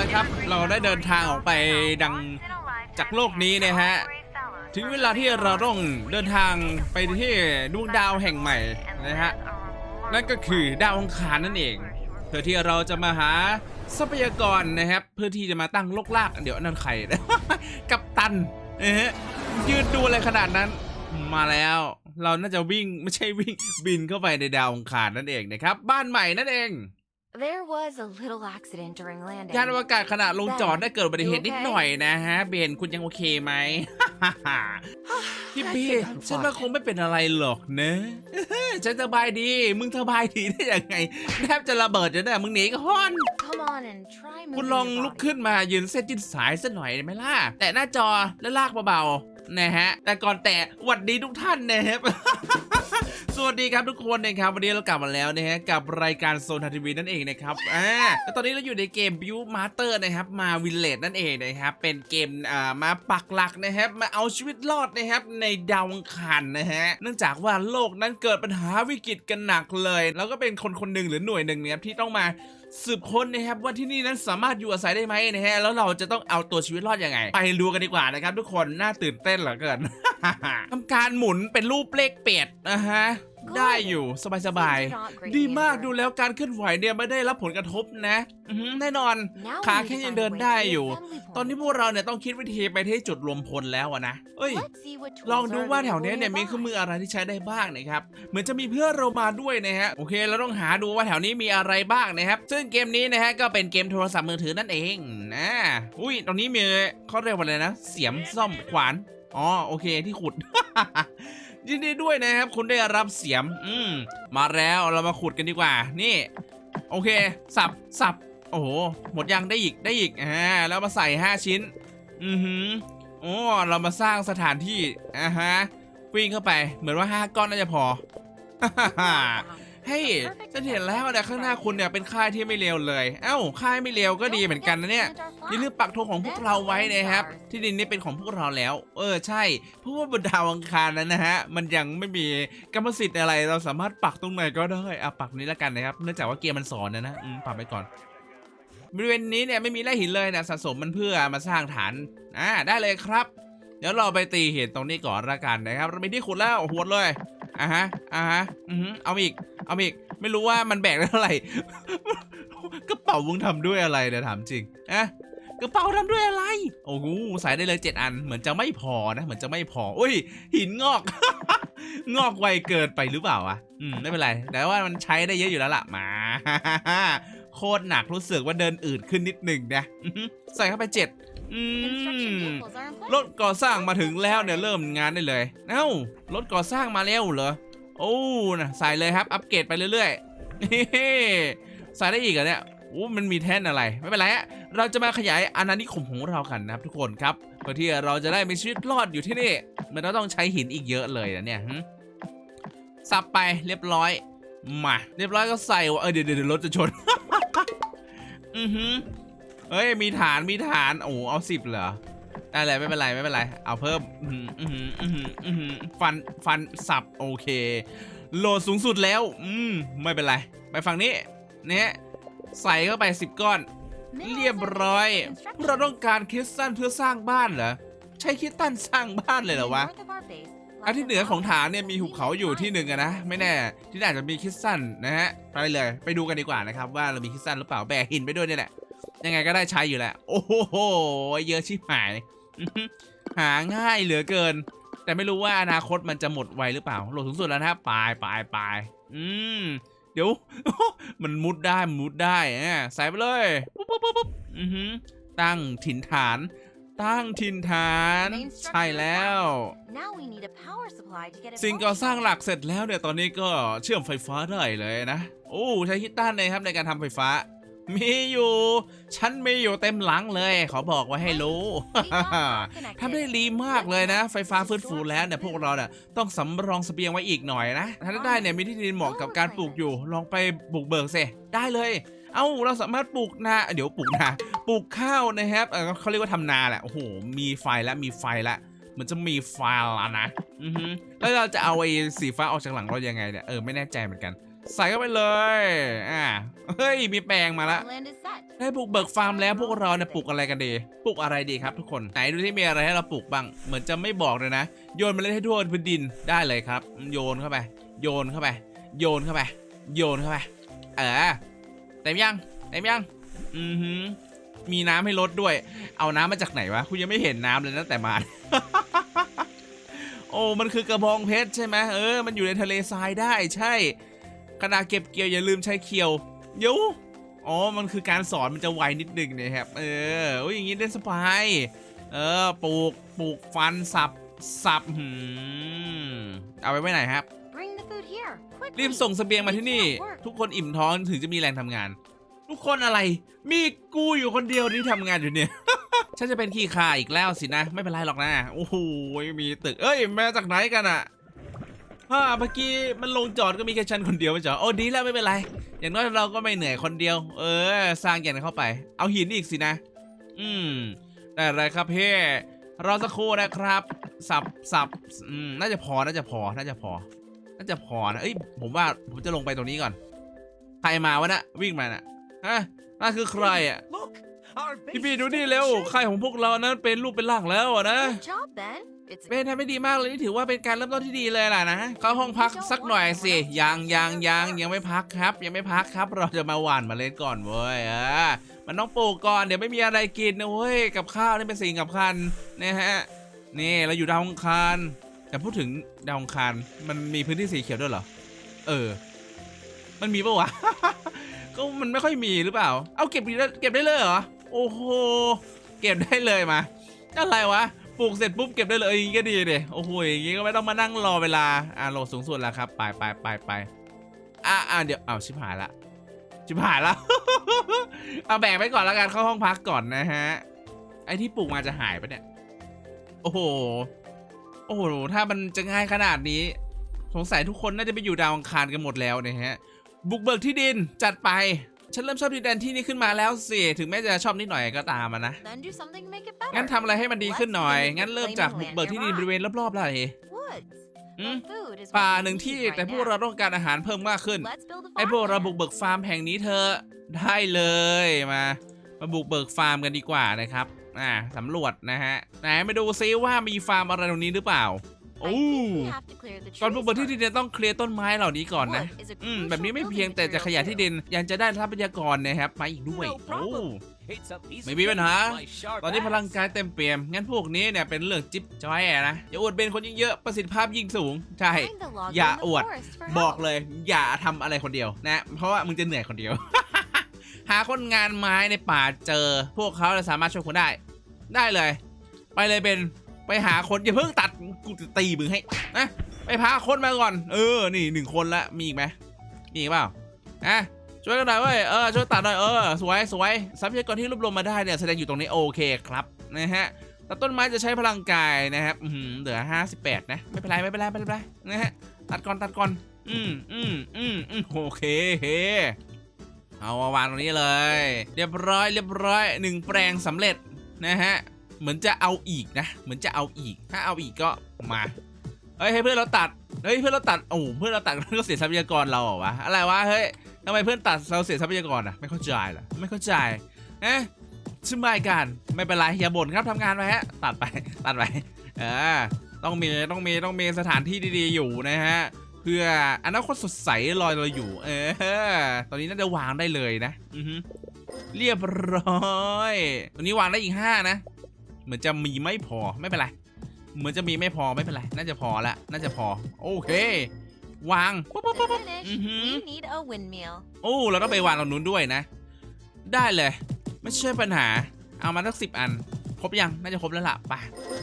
แล้วครับ เราได้เดินทางออกไปดังจากโลกนี้นะฮะ ถึงเวลาที่เราต้องเดินทางไปที่ดวงดาวแห่งใหม่นะฮะ นั่นก็คือดาวอังคารนั่นเอง เพื่อที่เราจะมาหาทรัพยากรนะครับ เพื่อที่จะมาตั้งโลกลากเดี๋ยวนั่นใครกับตันนะฮะยืนดูอะไรขนาดนั้นมาแล้ว เราน่าจะวิ่งไม่ใช่วิ่งบินเข้าไปในดาวอังคารนั่นเองนะครับ บ้านใหม่นั่นเอง There was a little accident during landing. ยานอวกาศขณะลงจอดได้เกิดอุบัติเหตุนิดหน่อยนะฮะ เบนคุณยังโอเคไหม พี่เบนฉันว่าคงไม่เป็นอะไรหรอกนะ ฉันสบายดี มึงสบายดีได้ยังไงแทบจะระเบิดจะได้มึงหนีก็ฮ้อน Come on and try คุณ moving ลอง your ลุก body. ขึ้นมายืนเส้นยืนสายสักหน่อยได้ไหมล่ะ แตะหน้าจอแล้วลากเบาๆนะฮะ แต่ก่อนแตะหวัดดีทุกท่านนะครับส วัสดีครับทุกคนนะครับวันนี้เรากลับมาแล้วนะฮะกับรายการโซนทันทีวีนั่นเองนะครับอ่าแล้วตอนนี้เราอยู่ในเกมบิวมาสเตอร์นะครับมาวินเลดนั่นเองนะครับเป็นเกมอ่ามาปักหลักนะครับมาเอาชีวิตรอดนะครับในดาวอังคารนะฮะเนื่องจากว่าโลกนั้นเกิดปัญหาวิกฤตกันหนักเลย แล้วก็เป็นคนคนหนึ่งหรือหน่วยหนึ่งเนี่ยที่ต้องมาสืบค้นนะครับว่าที่นี่นั้นสามารถอยู่อาศัยได้ไหมนะฮะแล้วเราจะต้องเอาตัวชีวิตรอดยังไง ไปดูกันดีกว่านะครับทุกคนน่าตื่นเต้นเหลือเกินทำการหมุนเป็นรูปเลขเป็ดนะฮะ ได้อยู่สบาย Things are not ๆ great ดีมาก here. ดูแล้วการเคลื่อนไหวเนี่ยไม่ได้รับผลกระทบนะอื้อหือแน่นอน Now we ขา need to แค่ยัง find a เดิน way ได้ to the อยู่ assembly ตอนนี้ point. พวกเราเนี่ยต้องคิดวิธีไปที่จุดรวมพลแล้วอะนะเอ้ย Let's see what ลอง tools ดู are ว่าแถว available เนี้ยเนี่ยมี nearby. เครื่องมืออะไรที่ใช้ได้บ้างนะครับ เหมือนจะมีเพื่อนเรามาด้วยนะฮะ โอเคเราต้องหาดูว่าแถวนี้มีอะไรบ้างนะครับ ซึ่งเกมนี้นะฮะก็เป็นเกมโทรศัพท์มือถือนั่นเองนะ อุ้ยตรงนี้มีเขาเรียกว่าอะไรนะ เสียมซ่อมขวาน อ๋อโอเคที่ขุด ยินดีด้วยนะครับ คุณได้รับเสียม อืมมาแล้วเรามาขุดกันดีกว่า นี่ โอเค สับสับโอ้โหหมดยังได้อีกได้อีกอ่าแล้วมาใส่ 5 ชิ้น อือหือโอ้เรามาสร้างสถานที่อ่าฮะวิ่งเข้าไปเหมือนว่า5ก้อนน่าจะพอ ฮ้ยฉันเห็นแล้วนะข้างหน้าคุณเนี่ยเป็นค่ายที่ไม่เลวเลย เอ้าค่ายไม่เลวก็ดีเหมือนกันนะเนี่ยอย่าลืมปักธงของพวกเราไว้นะครับ ที่ดินนี้เป็นของพวกเราแล้ว เออใช่ เพราะว่าบนดาวอังคารนั้นนะฮะ มันยังไม่มีกรรมสิทธิ์อะไร เราสามารถปักตรงไหนก็ได้อะปักนี้แล้วกันนะครับ เนื่องจากว่าเกมมันสอนนะนะอืมปักไปก่อนบริเวณนี้เนี่ยไม่มีแร่หินเลยนะสะสมมันเพื่อมาสร้างฐานอ่าได้เลยครับ เดี๋ยวเราไปตีหินตรงนี้ก่อนละกันนะครับเรามีที่ขุดแล้วหวดเลย อะฮะอะฮะอืมเอาอีก เอาอีก ไม่รู้ว่ามันแบกได้เท่าไหร่ กระเป๋ามึงทำด้วยอะไรเดี๋ยวถามจริงอะกระเป๋าทำด้วยอะไร โอ้โหใส่ได้เลยเจ็ดอัน เหมือนจะไม่พอนะ เหมือนจะไม่พออุ้ย หินงอก งอกไวเกินไปหรือเปล่าวะ อืม ไม่เป็นไร แต่ว่ามันใช้ได้เยอะอยู่แล้วล่ะ มา โคตรหนักรู้สึกว่าเดินอืดขึ้นนิดหนึ่งนะอื้อหือใส่เข้าไปเจ็ดอื Construction ม vehicles are in place. รถก่อสร้างมาถึงแล้วเนี่ยเริ่มงานได้เลย เอ้ารถก่อสร้างมาแล้วเหรอ โอ้นะใส่เลยครับ อัปเกรดไปเรื่อยๆเฮ้ใส่ได้อีกเหรอเนี่ยโอ้มันมีแท่นอะไร ไม่เป็นไรฮะเราจะมาขยายอาณานิคมของเรากันนะครับทุกคนครับเพื่อที่เราจะได้มีชีวิตรอดอยู่ที่นี่ มันต้องใช้หินอีกเยอะเลยนะเนี่ยหึสับไปเรียบร้อยมาเรียบร้อยก็ใส่ว่าเออเดี๋ยวเดี๋ยวเดี๋ยวรถจะชน อือหือเฮ้ยมีฐานมีฐานโอ้โหเอาสิบเหรอได้เลยไม่เป็นไรไม่เป็นไร เอาเพิ่มอื้อหืออื้อหืออื้อหืออื้อหือฟันฟันสับโอเค โหลดสูงสุดแล้ว อืมไม่เป็นไร ไปฝั่งนี้เนี่ยใส่เข้าไปสิบก้อน เรียบร้อยเราต้องการคริสตัลเพื่อสร้างบ้านเหรอใช้คริสตัลสร้างบ้านเลยเหรอวะ อันที่เหนือของฐานเนี่ยมีหุบเขาอยู่ที่หนึ่งอะนะไม่แน่ที่น่าจะมีคิสตัลนะฮะไปเลย ไปดูกันดีกว่านะครับ ว่าเรามีคิสตัลหรือเปล่าแบกหินไปด้วยเนี่ยแหละยังไงก็ได้ใช้อยู่แหละโอ้โหเยอะชิบหาย หาง่ายเหลือเกิน แต่ไม่รู้ว่าอนาคตมันจะหมดไวหรือเปล่าโหลดสูงสุดแล้วนะปลายปลายปลายอืมเดี๋ยวมันมุดได้มุดได้อะใส่ไปเลยปุ๊บปุ๊บปุ๊บปุ๊บอือหือตั้งถิ่นฐาน ตั้งถิ่นฐาน ใช่แล้ว Now we need a power supply to get it สิ่งก่อสร้างหลัก functional. เสร็จแล้วเนี่ยตอนนี้ก็เชื่อมไฟฟ้าได้เลยนะ โอ้ใช้คิดตันเลยครับในการทำไฟฟ้า มีอยู่ฉันมีอยู่เต็มหลังเลย ขอบอกไว้ให้รู้ We got all connected. ทำได้ดีมากเลยนะ ไฟฟ้าฟื้นฟูแล้วเนี่ยพวกเราเนี่ยต้องสำรองเสบียงไว้อีกหน่อยนะถ้าได้เนี่ยมีที่ดินเหมาะกับการปลูกอยู่ ลองไปบุกเบิกสิได้เลย เอ้าเราสามารถปลูกนาเดี๋ยวปลูกนาปลูกข้าวนะครับเออเขาเรียกว่าทำนาแหละโอ้โหมีไฟแล้วมีไฟแล้วเหมันจะมีไฟแล้วนะอือฮึแล้วเราจะเอาไอ้สีฟ้าออกจากหลังเรายังไงเนี่ยเออไม่แน่ใจเหมือนกันใส่เข้าไปเลยอ่าเฮ้ยมีแปลงมาละ Land is set. ได้ปลูกเบิกฟาร์มแล้วพวกเราเนี่ยปลูกอะไรกันดีปลูกอะไรดีครับทุกคนไหนดูที่มีอะไรให้เราปลูกบ้างเหมือนจะไม่บอกเลยนะโยนเมล็ดให้ทั่วพื้นดินได้เลยครับ โยนเข้าไป โยนเข้าไป โยนเข้าไป โยนเข้าไป เออ เต็มยังเต็มยังอือหือมีน้ำให้ลดด้วย เอาน้ำมาจากไหนวะคุณยังไม่เห็นน้ำเลยตั้งแต่มาโอ้มันคือกระบองเพชรใช่ไหมเออ มันอยู่ในทะเลทรายได้ใช่ ขณะเก็บเกี่ยวอย่าลืมใช้เคียวยวอ๋อ มันคือการสอนมันจะไวนิดนึงเนี่ยครับ เออโอ้ยอย่างงี้ได้สบาย เออ ปลูก ปลูกฟันสับ สับหืมเอาไว้ไว้ไหนครับ รีบส่งเสบียงมาที่นี่ ทุกคนอิ่มท้องถึงจะมีแรงทำงาน ทุกคนอะไร มีกูอยู่คนเดียวที่ทำงานอยู่เนี่ย ฉันจะเป็นขี้ข่าอีกแล้วสินะ ไม่เป็นไรหรอกนะโอ้โหมีตึก เอ้ยมาจากไหนกันอะฮ่าเมื่อกี้มันลงจอดก็มีแค่ฉันคนเดียวไม่จอดโอ้ดีแล้วไม่เป็นไร อย่างน้อยเราก็ไม่เหนื่อยคนเดียว เออ สร้างแก่นเข้าไป เอาหินอีกสินะ อืมได้เลยครับเพ่รอสักครู่นะครับ สับสับอืมน่าจะพอน่าจะพอน่าจะพอ น่าจะพอนะเอ้ยผมว่าผมจะลงไปตรงนี้ก่อน ใครมาวะนะวิ่งมาน่ะฮะนั่นคือใครอะ Look, our พี่พี่ดูนี่เร็วใครของพวกเรานั้นเป็นรูปเป็นร่างแล้วอะนะ Good job, Ben. It's เป็นทำไม่ดีมากเลยนี่ถือว่าเป็นการเริ่มต้นที่ดีเลยล่ะนะเข้าห้องพักสักหน่อยสิยังยังยังยังไม่พักครับ ยังไม่พักครับ เราจะมาหว่านเมาเล่นก่อนเว้ยเออมันต้องปลูกก่อนเดี๋ยวไม่มีอะไรกินนะเว้ยกับข้าวนี่เป็นสิ่งสำคัญนะฮะนี่เราอยู่ดาวอังคาร แต่พูดถึงดาวองคารมันมีพื้นที่สีเขียวด้วยเหรอ เออ มันมีปะวะ ก็มันไม่ค่อยมีหรือเปล่า เอาเก็บได้เก็บได้เลยเหรอ โอ้โห เก็บได้เลยมา อะไรวะ ปลูกเสร็จปุ๊บเก็บได้เลยอย่างงี้ก็ดีเดโอ้โห อย่างงี้ก็ไม่ต้องมานั่งรอเวลา อ่าโหลดสูงสุดแล้วครับ ไปไปไปไปอะอะเดี๋ยวเอาชิบหายละ ชิบหายละ เอาแบ่งไปก่อนแล้วกันเข้าห้องพักก่อนนะฮะ ไอที่ปลูกมาจะหายปะเนี่ย โอ้โห โอ้โห ถ้ามันจะง่ายขนาดนี้ สงสัยทุกคนน่าจะไปอยู่ดาวอังคารกันหมดแล้วนะฮะ บุกเบิกที่ดินจัดไป ฉันเริ่มชอบดินแดนที่นี่ขึ้นมาแล้วสิ ถึงแม้จะชอบนิดหน่อยก็ตามอะนะ then do something to make it better. งั้นทำอะไรให้มันดีขึ้นหน่อย งั้นเริ่มจากบุกเบิกที่ดินบริเวณรอบๆเลย Woods. อืม The food is ป่า what we หนึ่งที่ need right แต่พวกเรา now. ต้องการอาหารเพิ่มมากขึ้น Let's build a ไอพวกเราบุก farmland. เบิกฟาร์มแห่งนี้เธอะได้เลยมา มาบุกเบิกฟาร์มกันดีกว่านะครับ อ่าสำรวจนะฮะ ไหนมาดูซิว่ามีฟาร์มอะไรตรงนี้หรือเปล่า I โอ้ think we have to clear the ก่อนบุก trees เบิกที่ดิน first. เนี่ยต้องเคลียร์ต้นไม้เหล่านี้ก่อนนะ Wood is a อืม crucial แบบนี้ไม่ building เพียงแต่จะขยะที่ดิน material ยังจะได้ทรัพยากรนะครับมาอีกด้วย No โอ้ problem. It's a piece ไม่ of มีปัญหา cake, my sharp ตอนนี้พลัง ass. กายเต็มเปี่ยม งั้นพวกนี้เนี่ยเป็นเรื่องจิ๊บจ้อยอะนะ อย่าอวดเป็นคนยิ่งเยอะ ประสิทธิภาพยิ่งสูง ใช่ Find the log อย่า in the อวด forest for บอก help. เลย อย่าทำอะไรคนเดียวนะ เพราะว่ามึงจะเหนื่อยคนเดียว หาคนงานไม้ในป่าเจอ พวกเขาจะสามารถช่วยคุณได้ ได้เลย ไปเลยเบนไปหาคนอย่าเพิ่งตัดกูจะตีมึงให้นะไปพาคนมาก่อน เออ นี่หนึ่งคนละมีอีกไหมมีอีกเปล่าอะช่วยกันหน่อยเว้ยเออช่วยตัดหน่อยเออสวยสวยทรัพยากรที่รวบรวมมาได้เนี่ยแสดงอยู่ตรงนี้โอเคครับนะฮะแต่ต้นไม้จะใช้พลังกายนะครับอืมเหลือ58นะไม่เป็นไรไม่เป็นไรไม่เป็นไรนะฮะตัดก่อนตัดก่อนอืมอืมอืมอืมโอเคเฮ เอามาวางตรงนี้เลย เรียบร้อยเรียบร้อยหนึ่งแปลงสำเร็จนะฮะเหมือนจะเอาอีกนะ เหมือนจะเอาอีก ถ้าเอาอีกก็มาเฮ้ยให้เพื่อนเราตัดเฮ้ยเพื่อนเราตัดโอ้เพื่อนเราตัดก็เสียทรัพยากรเราเหรอวะอะไรวะเฮ้ยทำไมเพื่อนตัดเราเสียทรัพยากรอะไม่เข้าใจเหรอไม่เข้าใจเอ๊ะชิมายกันไม่เป็นไรอย่าบ่นครับทำงานไปฮะตัดไปตัดไปเออต้องมีต้องมีต้องมีสถานที่ดีๆอยู่นะฮะ เพื่ออนาคตสดใสลอยเราอยู่ เออ ตอนนี้น่าจะวางได้เลยนะ อือฮึเรียบร้อยตรงนี้วางได้อีกห้านะ เหมือนจะมีไม่พอไม่เป็นไร เหมือนจะมีไม่พอไม่เป็นไร น่าจะพอละ น่าจะพอ โอเควางปุ๊บปุ๊บ To ปุ๊บ finish, Mhm. we need a windmill. โอ้เราต้องไปวางตรงนู้นด้วยนะ ได้เลย ไม่ใช่ปัญหา เอามาสักสิบอัน ครบยัง น่าจะครบแล้วล่ะไป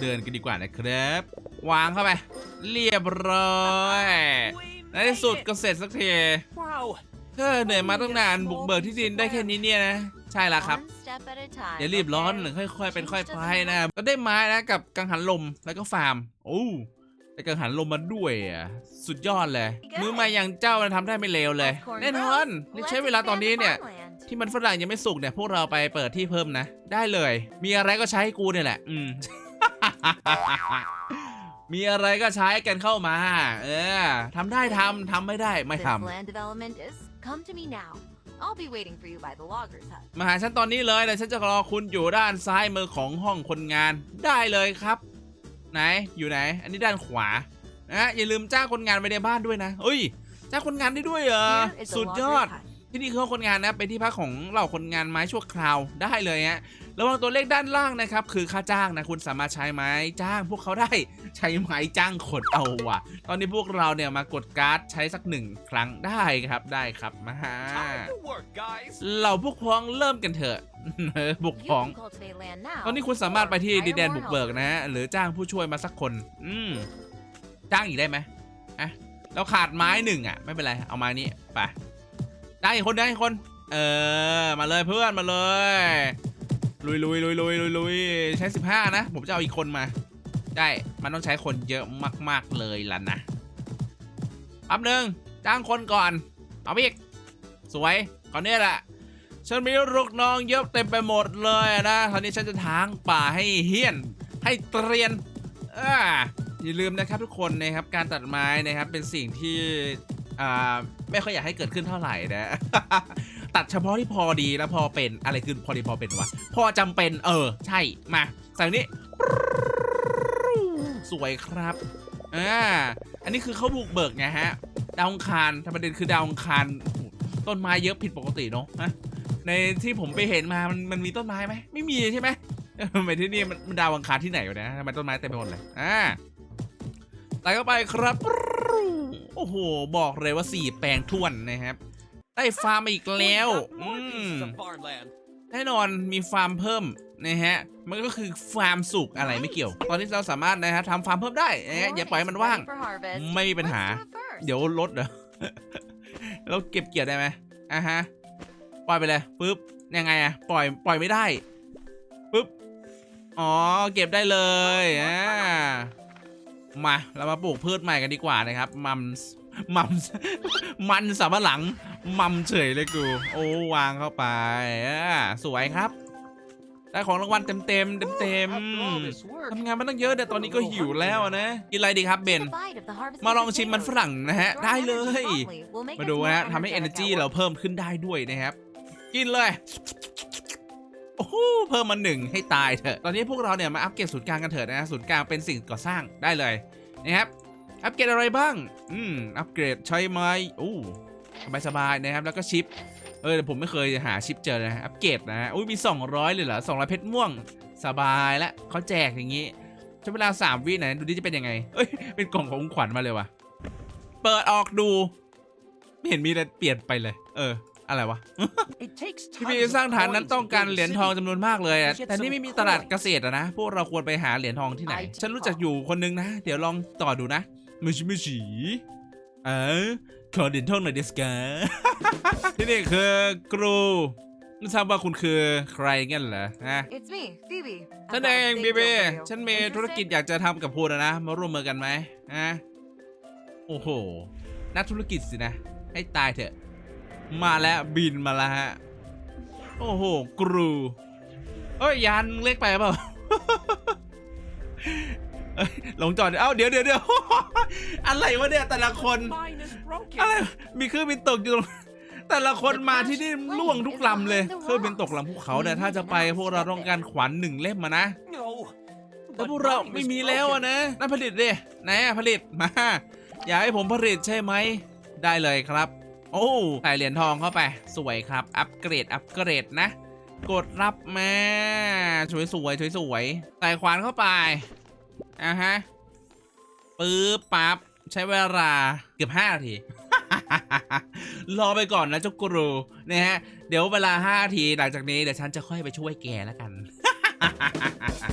เดินกันดีกว่านะครับ วางเข้าไป เรียบร้อย We ในที่สุด made it. ก็เสร็จสักที Wow. เฮ้อเหนื่อยมาตั้งนานบุกเบิกที่ดินได้แค่นี้เนี่ยนะ ใช่แล้วครับ One step at a time. อย่ารีบร้อน okay? ค่อยๆ เป็นค่อยไปนะก็ได้ไม้นะกับกังหันลมแล้วก็ฟาร์มโอ้ได้กังหันลมมาด้วยอะสุดยอดเลย มือใหม่อย่างเจ้ามันทำได้ไม่เลวเลย Of course. แน่นอนนี่ Let's ใช้เวลาตอนนี้ expand the เนี่ย farmland. ที่มันฝรั่งยังไม่สุกเนี่ยพวกเราไปเปิดที่เพิ่มนะ ได้เลย มีอะไรก็ใช้ให้กูเนี่ยแหละ อืม มีอะไรก็ใช้กันเข้ามา เออทำได้ทำทำไม่ได้ไม่ Since ทำ land development is come to me now. I'll be waiting for you by the logger's hut. มาหาฉันตอนนี้เลยเดี๋ยวฉันจะรอคุณอยู่ด้านซ้ายมือของห้องคนงานได้เลยครับ ไหนอยู่ไหน อันนี้ด้านขวานะอย่าลืมจ้างคนงานไปในบ้านด้วยนะเอ้ยจ้างคนงานได้ด้วยเหรอ Here is the สุดยอด logger's hut. ที่นี่คือห้องคนงานนะเป็นที่พักของเหล่าคนงานไม้ชั่วคราวได้เลยฮะระวังตัวเลขด้านล่างนะครับคือค่าจ้างนะคุณสามารถใช้ไม้จ้าง พวกเขาได้ใช้ไม้จ้างขนเอาว่ะ ตอนนี้พวกเราเนี่ยมากดการ์ดใช้สักหนึ่งครั้งได้ครับได้ครับมาฮะ Time to work, guys. เราพวกพ้องเริ่มกันเถอะเออบุก You พ้อง can cultivate land now. ตอนนี้คุณสามารถไปที่ or ดินแดน hire บุก more เบิก helpers. นะฮะหรือจ้างผู้ช่วยมาสักคน อืมจ้างอีกได้ไหมอะเราขาดไม้หนึ่งอะ ไม่เป็นไรเอาไม้นี้ไป ได้อีกคนได้อีกคน เออ มาเลยเพื่อนมาเลย ลุยลุยลุยลุยลุยลุยใช้15นะ ผมจะเอาอีกคนมา ได้ มันต้องใช้คนเยอะมาก ๆ เลยล่ะนะแป๊บหนึ่งจ้างคนก่อน เอาอีก สวยก่อนเนี้ยแหละ ฉันมีลูกน้องเยอะเต็มไปหมดเลยนะคราวนี้ฉันจะทางป่าให้เฮี้ยน ให้เตรียน อ่าอย่าลืมนะครับทุกคนนะครับการตัดไม้นะครับเป็นสิ่งที่ อ่าไม่ค่อยอยากให้เกิดขึ้นเท่าไหร่นะ ตัดเฉพาะที่พอดีแล้วพอเป็นอะไรคือพอดีพอเป็นวะพอจำเป็นเออ ใช่มาใส่ตรงนี้ สวยครับอ่าอันนี้คือเขาบุกเบิกไงฮะ ดาวอังคารธรรมเด็นคือดาวอังคารต้นไม้เยอะผิดปกติเนาะในที่ผมไปเห็นมามันมันมีต้นไม้ไหมไม่มีใช่ไหมไมที่นี่มันดาวอังคารที่ไหนวะนี่ยทำไมต้นไม้เต็มไปหมดเลยอ่าไต่เข้าไปครับ โอ้โห บอกเลยว่าสี่แปลงท่วนนะครับ ได้ฟาร์มมาอีกแล้ว We've got อื more ม pieces of farmland. แน่นอนมีฟาร์มเพิ่มนะฮะ มันก็คือฟาร์มสุกอะไรไม่เกี่ยว ตอนนี้เราสามารถนะฮะทำฟาร์มเพิ่มได้นะฮะ Alright, อย่าปล่อยให้มัน ready ว่าง for harvest. ไม่มีปัญหา Let's do it first. เดี๋ยวลดเหรอเราเก็บเกี่ยวได้ไหมอะฮะ ปล่อยไปเลยปุ๊บ ยังไงอะปล่อย ปล่อยไม่ได้ปุ๊บ อ๋อ เก็บได้เลย อ่า มา เรามาปลูกพืชใหม่กันดีกว่านะครับ มัมส์มัมส์มันสำปะหลัง มัมเฉยเลยกู โอ้วางเข้าไปอ่าสวยครับได้ของรางวัลเต็มเต็มเต็มเต็ม After all this work, ทำงานมาตั้งเยอะแต่ตอนนี้ก็หิวแล้วอะนะกินอะไรดีครับเบน Take a bite of the harvested มาลองชิมมันฝ potatoes. รั่งนะฮะ Your ได้เลย energy promptly will make มา us ดู more นะฮะทำให้ energetic energy at เรา work. เพิ่มขึ้นได้ด้วยนะครับ กินเลย โอ้โหเพิ่มมาหนึ่งให้ตายเถอะตอนนี้พวกเราเนี่ยมาอัปเกรดศูนย์กลางกันเถอะนะศูนย์กลางเป็นสิ่งก่อสร้างได้เลยนะครับอัปเกรดอะไรบ้าง อืม อัปเกรดใช้ไม้อู้สบายสบายๆนะครับ แล้วก็ชิป เออผมไม่เคยหาชิปเจอนะ อัปเกรดนะฮะอุ้ยมี 200 เลยเหรอ 200 เพชรม่วง สบายแล้วเขาแจกอย่างนี้ใช้เวลา 3 วิไหนดูดิจะเป็นยังไง เอ้ย เป็นกล่องของขวัญมาเลยว่ะ เปิดออกดู ไม่เห็นมีอะไรเปลี่ยนไปเลย เออ อะไรวะ it takes ที่ tons พี่ of สร้างฐานนั้น coins ต้อง to การ build a เหรียญทอง city. จำนวนมากเลยอะ Get แต่นี่ some ไม่มีตลาด coins เกษตรอะนะ พวกเราควรไปหาเหรียญทองที่ไหน I ฉันรู้จักอยู่คนนึงนะ เดี๋ยวลองต่อดูนะมือชิมือฉีเออขอเหรียญทองหน่อยเดสกาที่นี่คือกรูไม่ทราบว่าคุณคือใครงั้นเหรอฮะ It's me, Phoebe. I've ฉัน got เอ a ง big บี deal บี for you. ฉันมีธุรกิจ Interested? อยากจะทำกับพูนะนะ มาร่วมมือกันไหมฮะ โอ้โห นักธุรกิจสินะ ให้ตายเถอะ มาแล้วบินมาแล้วฮะ โอ้โห กรูเอ้ยยานเล็กไปเปล่าเอ้ยลงจอด เอ้าเดี๋ยวเดี๋ยวเดี๋ยวอะไรวะเนี่ยแต่ละคน อะไร มีเครื่องบินตกอยู่ตรงแต่ละคนมาที่นี่ล่วงทุกลำเลยเครื่องบินตกลำภูเขาเนี่ยถ้าจะไปพวกเราต้องการขวัญหนึ่งเล่มมานะแต่พวกเราไม่มีแล้วอะนะน่าผลิตดิไหนผลิตมา อยากให้ผมผลิตใช่ไหม ได้เลยครับ โอ้ใส่เหรียญทองเข้าไป สวยครับ อัปเกรด อัปเกรดนะ กดรับมาสวยสวยสวยสวยใส่ขวานเข้าไปอะฮะปึ๊บปั๊บใช้เวลาเกือบ5นาที รอไปก่อนนะเจ้ากรูนะฮะ เดี๋ยวเวลา5นาทีหลังจากนี้เดี๋ยวฉันจะค่อยไปช่วยแกแล้วกัน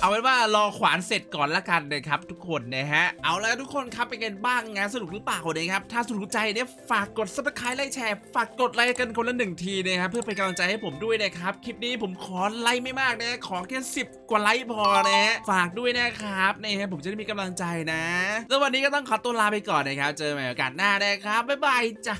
เอาเป็นว่ารอขวานเสร็จก่อนละกันนะครับทุกคนนะฮะ เอาแล้วทุกคนครับเป็นไงบ้างงานสนุกหรือเปล่านะครับ ถ้าสนุกใจเนี่ยฝากกด subscribe ไลค์แชร์ ฝากกดไลค์กันคนละหนึ่งทีนะครับเพื่อเป็นกำลังใจให้ผมด้วยนะครับ คลิปนี้ผมขอไลค์ไม่มากนะขอแค่10 กว่าไลค์พอนะฮะฝากด้วยนะครับนะฮะผมจะได้มีกำลังใจนะแล้ววันนี้ก็ต้องขอตัวลาไปก่อนนะครับ เจอกันใหม่โอกาสหน้านะครับบ๊ายบายจ้า